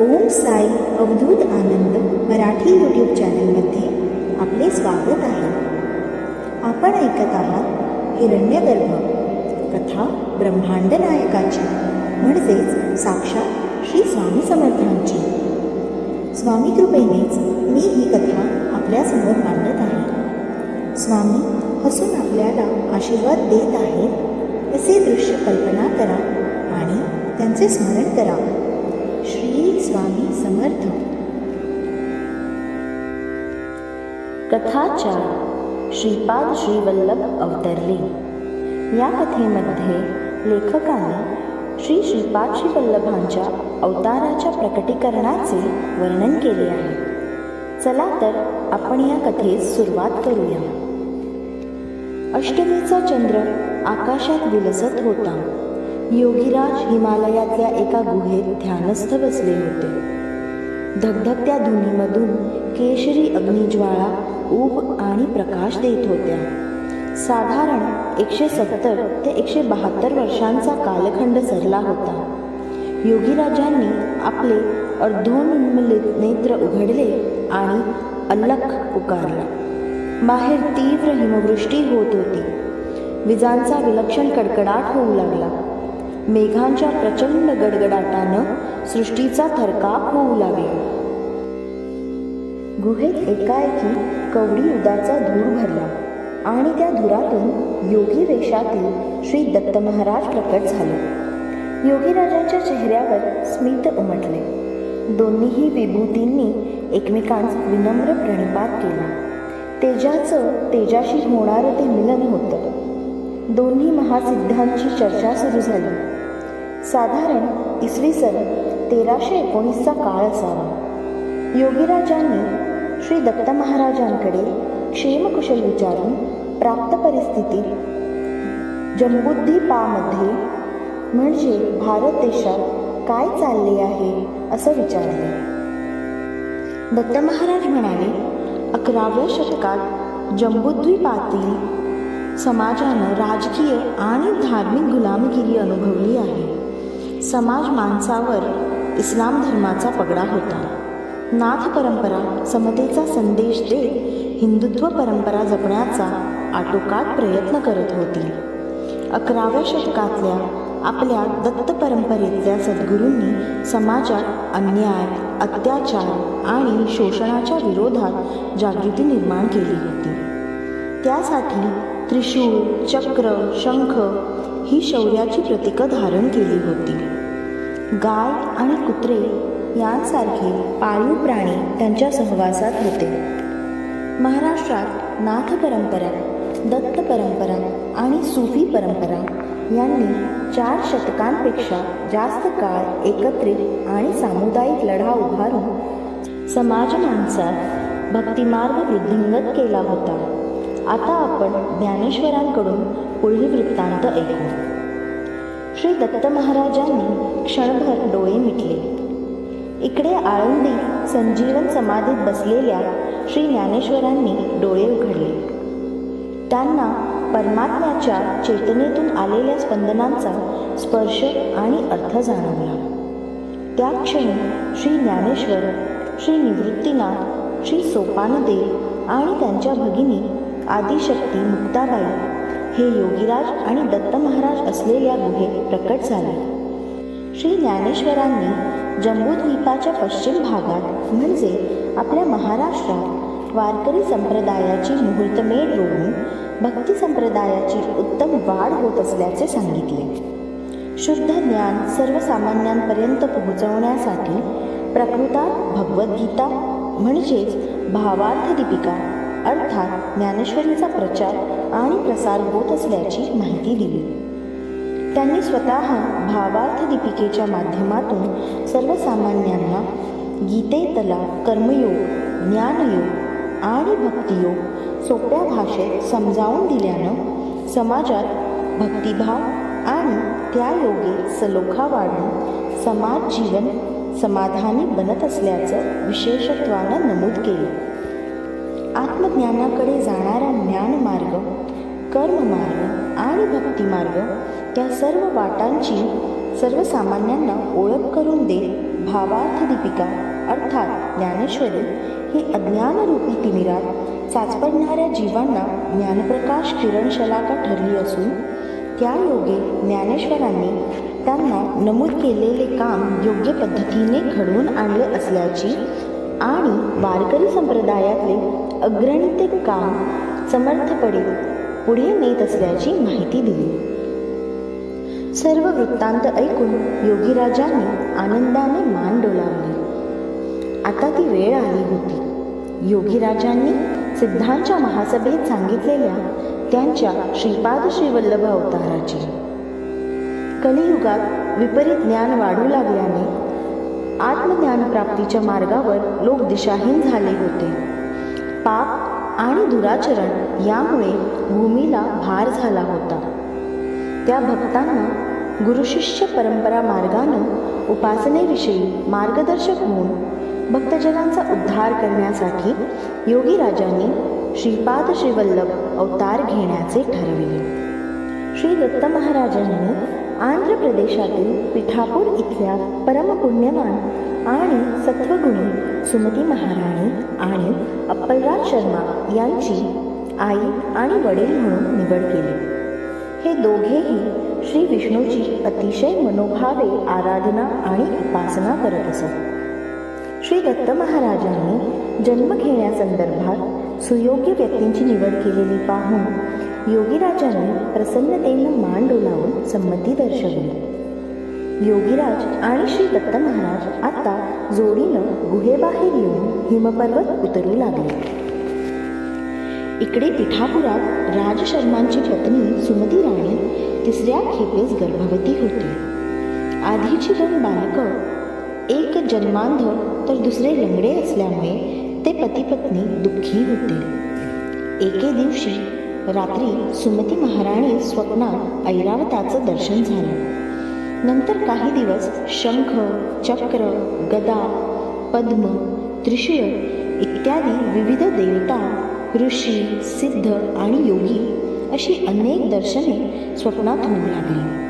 ओम Sai Avadhoot Anand Marathi YouTube चॅनलमध्ये आपले स्वागत आहे. आपण ऐकत आहात हिरण्यगर्भ कथा ब्रह्मांड नायकाची म्हणजेच साक्षात श्री स्वामी समर्थांची. स्वामी कृपेनेच मी ही कथा आपल्यासमोर मांडत आहे. स्वामी हसून आपल्याला आशीर्वाद देत आहेत असे दृश्य कल्पना करा आणि त्यांचे स्मरण करा. श्री स्वामी समर्थ. कथाचार श्रीपाद श्रीवल्लभ अवतरले. या कथेमध्ये लेखकाने श्री श्रीपाद श्रीवल्लभांच्या अवताराच्या प्रकटीकरणाचे वर्णन केले आहे. चला तर आपण या कथेस सुरुवात करूया. अष्टमीचा चंद्र आकाशात विलसत होता. योगीराज हिमालयातल्या एका गुहेत ध्यानस्थ बसले होते. धगधगत्या धुनीमधून केशरी अग्निज्वाळा ऊब आणि प्रकाश देत होत्या. साधारण एकशे सत्तर ते एकशे बहात्तर वर्षांचा कालखंड सरला होता. योगीराजांनी आपले अर्धोन्मिलित नेत्र उघडले आणि अल्लख पुकारला. बाहेर तीव्र हिमवृष्टी होत होती. विजांचा विलक्षण कडकडाट होऊ लागला. मेघांच्या प्रचंड गडगडाटानं सृष्टीचा थरकाप होऊ लागला. गुहेत एकाएकी कवडी उदाचा धूर भरला आणि त्या धुरातून योगी वेशातील श्री दत्त महाराज प्रकट झाले. योगीराजांच्या चेहऱ्यावर स्मित उमटले. दोन्हीही विभूतींनी एकमेकांस विनम्र प्रणिपात केला. तेजाचं तेजाशी होणारं ते मिलन होतं. दोन्ही महासिद्धांची चर्चा सुरू झाली. साधारण इसवी सन तेराशे एकोणीसचा काळ असावा. योगीराजांनी श्री दत्त महाराजांकडे क्षेमकुशल विचारून प्राप्त परिस्थितीत जम्बुद्दीपामध्ये म्हणजे भारत देशात काय चालले आहे असं विचारले. दत्त महाराज म्हणाले अकराव्या शतकात जम्बुद्वीपातील समाजानं राजकीय आणि धार्मिक गुलामगिरी अनुभवली आहे. समाज माणसावर इस्लाम धर्माचा पगडा होता. नाथ परंपरा समतेचा संदेश देत हिंदुत्व परंपरा जपण्याचा आटोकाट प्रयत्न करत होती. अकराव्या शतकातल्या आपल्या दत्त परंपरेतल्या सद्गुरूंनी समाजात अन्याय अत्याचार आणि शोषणाच्या विरोधात जागृती निर्माण केली होती. त्यासाठी त्रिशूळ चक्र शंख ही शौर्याची प्रतीकं धारण केली होती. गाय आणि कुत्रे यांसारखे पाळीव प्राणी त्यांच्या सहवासात होते. महाराष्ट्रात नाथ परंपरा दत्त परंपरा आणि सुफी परंपरा यांनी चार शतकांपेक्षा जास्त काळ एकत्रित आणि सामुदायिक लढा उभारून समाज माणसात भक्तिमार्ग वृद्धिंगत केला होता. आता आपण ज्ञानेश्वरांकडून पुढील वृत्तांत ऐकू. श्री दत्त महाराजांनी क्षणभर डोळे मिटले. इकडे आळंदी संजीवन समाधीत बसलेल्या श्री ज्ञानेश्वरांनी डोळे उघडले. त्यांना परमात्म्याच्या चेतनेतून आलेल्या स्पंदनांचा स्पर्श आणि अर्थ जाणवला. त्या क्षणी श्री ज्ञानेश्वर श्री निवृत्तीनाथ श्री सोपानदेव आणि त्यांच्या भगिनी आदिशक्ती मुक्ताबाई हे योगीराज आणि दत्त महाराज असलेल्या गुहेत प्रकट झाले. श्री ज्ञानेश्वरांनी जम्बूद्वीपाच्या पश्चिम भागात म्हणजे आपल्या महाराष्ट्रात वारकरी संप्रदायाची मुहूर्तमेढ रोवून भक्ती संप्रदायाची उत्तम वाढ होत असल्याचे सांगितले. शुद्ध ज्ञान सर्वसामान्यांपर्यंत पोहोचवण्यासाठी प्रकृतात भगवद्गीता म्हणजेच भावार्थदीपिका अर्थात ज्ञानेश्वरीचा प्रचार आणि प्रसार होत असल्याची माहिती दिली. त्यांनी स्वतः भावार्थ दीपिकेच्या माध्यमातून सर्वसामान्यांना गीतेतला कर्मयोग ज्ञानयोग आणि भक्तियोग सोप्या भाषेत समजावून दिल्यानं समाजात भक्तिभाव आणि त्या योगे सलोखा वाढून समाज जीवन समाधानी बनत असल्याचं विशेषत्वानं नमूद केलं. ज्ञानाकडे जाणारा ज्ञानमार्ग कर्ममार्ग आणि भक्तिमार्ग त्या सर्व वाटांची सर्वसामान्यांना ओळख करून देत भावार्थ दीपिका अर्थात ज्ञानेश्वरी ही अज्ञानरूपी तिमिरात साचपडणाऱ्या जीवांना ज्ञानप्रकाश किरणशलाका ठरली असून त्या योगे ज्ञानेश्वरांनी त्यांना नमूद केलेले काम योग्य पद्धतीने घडवून आणले असल्याची आणि वारकरी संप्रदायातले अग्रणित काम समर्थपणे पुढे नेत असल्याची माहिती दिली. सर्व वृत्तांत ऐकून योगीराजांनी आनंदाने मान डोलावली. आता ती वेळ आली होती. योगीराजांनी सिद्धांच्या महासभेत सांगितलेल्या त्यांच्या श्रीपाद श्रीवल्लभ अवताराची. कलियुगात विपरीत ज्ञान वाढू लागल्याने आत्मज्ञानप्राप्तीच्या मार्गावर लोक दिशाहीन झाले होते. पाप आणि दुराचरण यामुळे भूमीला भार झाला होता. त्या भक्तांना गुरुशिष्य परंपरा मार्गानं उपासनेविषयी मार्गदर्शक होऊन भक्तजनांचा उद्धार करण्यासाठी योगीराजांनी श्रीपाद श्रीवल्लभ अवतार घेण्याचे ठरविले. श्री दत्त महाराजांनी आंध्र प्रदेशातील पिठापूर इथल्या परमपुण्यवान आणि सत्वगुणी सुमती महाराणी आणि अप्पलराज शर्मा यांची आई आणि वडील म्हणून निवड केली. हे दोघेही श्री विष्णूची अतिशय मनोभावे आराधना आणि उपासना करत असत. श्री दत्त महाराजांनी जन्म घेण्यासंदर्भात सुयोग्य व्यक्तींची निवड केलेली पाहून योगीराजाने प्रसन्नतेनं मान डोलावून संमती दर्शवली. योगीराज आणि श्री दत्त महाराज आता जोडीनं गुहेबाहेर येऊन हिमपर्वत उतरू लागले. इकडे पिठापुरात राज शर्मांची पत्नी सुमती राणी तिसऱ्या खेपेस गर्भवती होती. आधीची दोन बालकं एक जन्मांध तर दुसरे लंगडे असल्यामुळे ते पतीपत्नी दुःखी होते. एके दिवशी रात्री सुमती महाराणी स्वप्नात ऐरावताचं दर्शन झालं. नंतर काही दिवस शंख चक्र गदा पद्म त्रिशूळ इत्यादी विविध देवता ऋषी सिद्ध आणि योगी अशी अनेक दर्शने स्वप्नात होऊ लागली.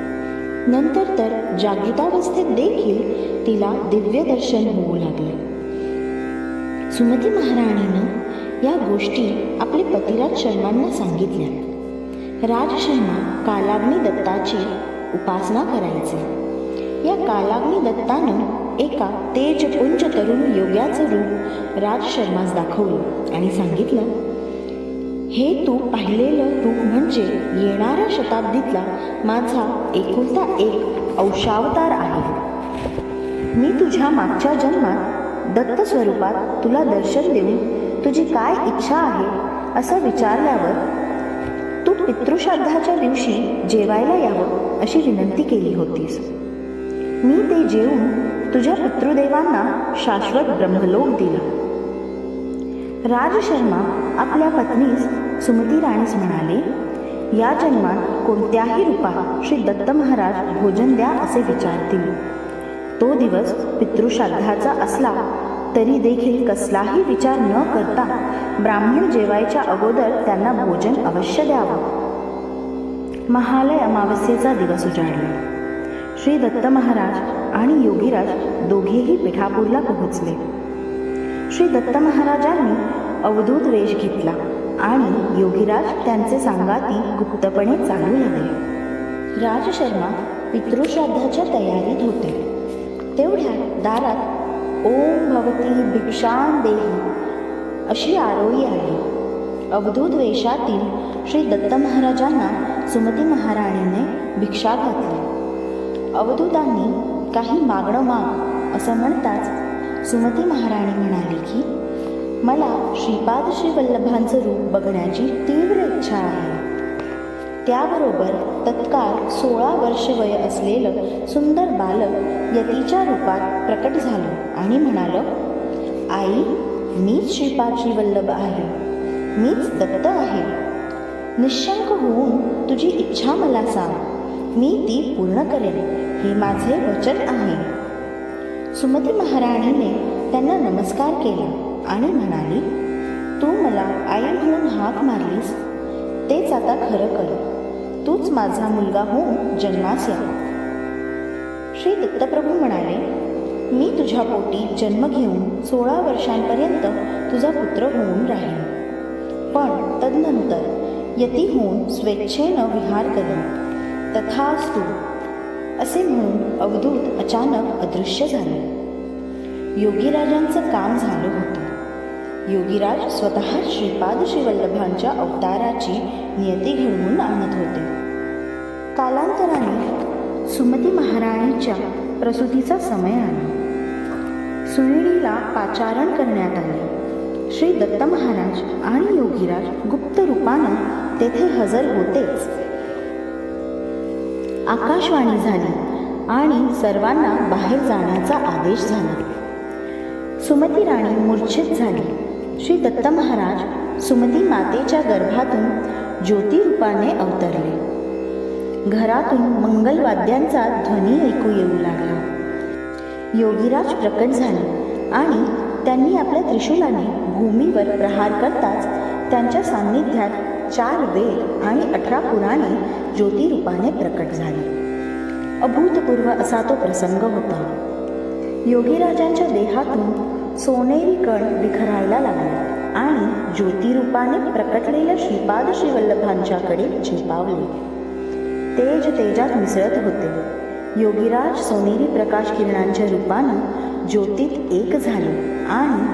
नंतर तर जागृतावस्थेत देखील तिला दिव्य दर्शन होऊ लागले. सुमती महाराणीनं या गोष्टी आपले पतिराज शर्मांना सांगितल्या. राज शर्मा कालाग्नी दत्ताची उपासना करायचे. या कालाग्नी दत्तानं एका तेजपुंज तरुण योग्याचं रूप राज शर्मास दाखवलं आणि सांगितलं हे तू पाहिलेलं रूप म्हणजे येणाऱ्या शताब्दीतला माझा एकुलता एक अंशावतार आहे. मी तुझ्या मागच्या जन्मात दत्त स्वरूपात तुला दर्शन देऊन तुझी काय इच्छा आहे असं विचारल्यावर तू पितृश्राद्धाच्या दिवशी जेवायला यावं अशी विनंती केली होतीस. मी ते जेवून तुझ्या पितृदेवांना शाश्वत ब्रह्मलोक दिला. राजशर्मा आपल्या पत्नीस सुमती राणीस म्हणाले या जन्मात कोणत्याही रूपात श्री दत्त महाराज भोजन द्या असे विचारतील. तो दिवस पितृश्राद्धाचा असला तरी देखील कसलाही विचार न करता ब्राह्मण जेवायच्या अगोदर त्यांना भोजन अवश्य द्यावं. महालय अमावस्येचा दिवस उजाडला. श्री दत्त महाराज आणि योगीराज दोघेही पिठापूरला पोहोचले. श्री दत्त महाराजांनी अवधूत वेश घेतला आणि योगीराज त्यांचे सांगाती गुप्तपणे चालू लागले. राजशर्मा पितृश्राद्धाच्या तयारीत होते. तेवढ्या दारात ओम भवती भिक्षां देही। अशी आरोही आहे। अवधूत वेशातील श्री दत्त महाराजांना सुमती महाराणीने भिक्षा घातली। अवधूतांनी काही मागणं माग असं म्हणताच सुमती महाराणी म्हणाली की मला श्रीपाद श्री वल्लभांचं रूप बघण्याची तीव्र इच्छा आहे. त्याबरोबर तत्काळ सोळा वर्ष वय असलेलं सुंदर बालक यतीच्या रूपात प्रकट झालं आणि म्हणालं आई मीच श्रीपाद वल्लभ आहे. मीच दत्त आहे. निशंक होऊन तुझी इच्छा मला सांग. मी ती पूर्ण करेन. हे माझे वचन आहे. सुमती महाराणीने त्यांना नमस्कार केला आणि म्हणाली तू मला आई म्हणून हाक मारलीस. तेच आता खरं कर. तूच माझा मुलगा होऊन जन्मास या श्री दत्तप्रभू म्हणाले मी तुझ्या पोटी जन्म घेऊन सोळा वर्षांपर्यंत तुझा पुत्र होऊन राहीन. पण तदनंतर यती होऊन स्वेच्छेनं विहार करेन. तथास्तू असे म्हणून अवधूत अचानक अदृश्य झाले. योगीराजांचं काम झालं होतं. योगीराज स्वतः श्रीपाद श्रीवल्लभांच्या अवताराची नियती घडवून आणत होते. कालांतराने सुमती महाराणीच्या प्रसूतीचा समय आला. सुनिणीला पाचारण करण्यात आले. श्री दत्त महाराज आणि योगीराज गुप्त रूपानं तेथे हजर होतेच. आकाशवाणी झाली आणि सर्वांना बाहेर जाण्याचा आदेश झाला. सुमती राणी मूर्छित झाली. श्री दत्त महाराज सुमती मातेच्या गर्भातून ज्योतिरूपाने अवतरले. घरातून मंगलवाद्यांचा ध्वनी ऐकू येऊ लागला. योगीराज प्रकट झाले आणि त्यांनी आपल्या त्रिशूलाने भूमीवर प्रहार करताच त्यांच्या सान्निध्यात चार वेद आणि अठरा पुराणे ज्योतिरूपाने प्रकट झाले. अभूतपूर्व असा तो प्रसंग होता. योगीराजांच्या देहातून सोनेरी कण विखरायला लागले आणि ज्योतिरूपाने प्रकटलेल्या श्रीपाद श्रीवल्लभांच्याकडे झेपावले. तेज तेजात मिसळत होते. योगीराज सोनेरी प्रकाश किरणांच्या रूपानं ज्योतीत एक झाले आणि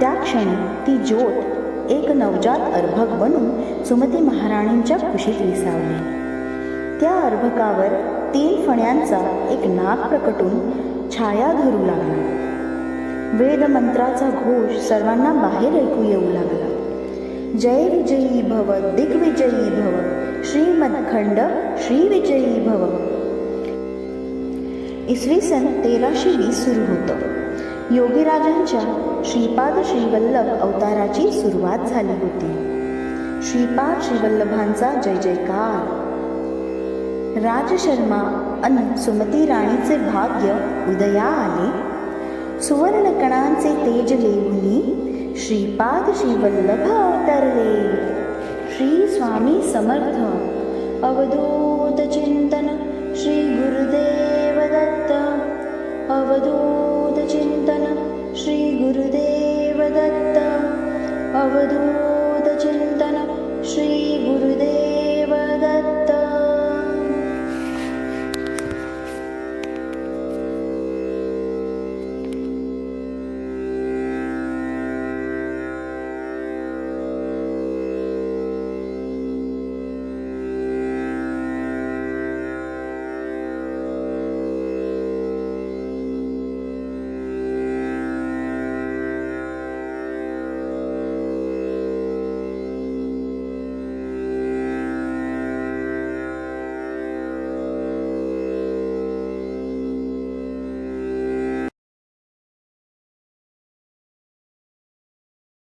त्या क्षणी ती ज्योत एक नवजात अर्भक बनून सुमती महाराणींच्या कुशीत विसावली. त्या अर्भकावर तीन फण्यांचा एक नाग प्रकटून छाया धरू लागला. वेदमंत्राचा घोष सर्वांना बाहेर ऐकू येऊ लागला. जय विजयी भव दिग्विजयी भव श्रीमदखंड श्रीविजयी भव. इसवी सन तेराशे वीस सुरू होतं. योगीराजांच्या श्रीपाद श्रीवल्लभ अवताराची सुरुवात झाली होती. श्रीपाद श्रीवल्लभांचा जय जयकार. राजशर्मा अन सुमती राणीचे भाग्य उदया आले. सुवर्णकणांचे तेज लेऊनी श्रीपाद श्रीवल्लभ अवतरले श्री स्वामी समर्थ अवधूत चिंतन श्री गुरुदेव दत्त। अवधूत चिंतन श्री गुरुदेव दत्त। अवधूत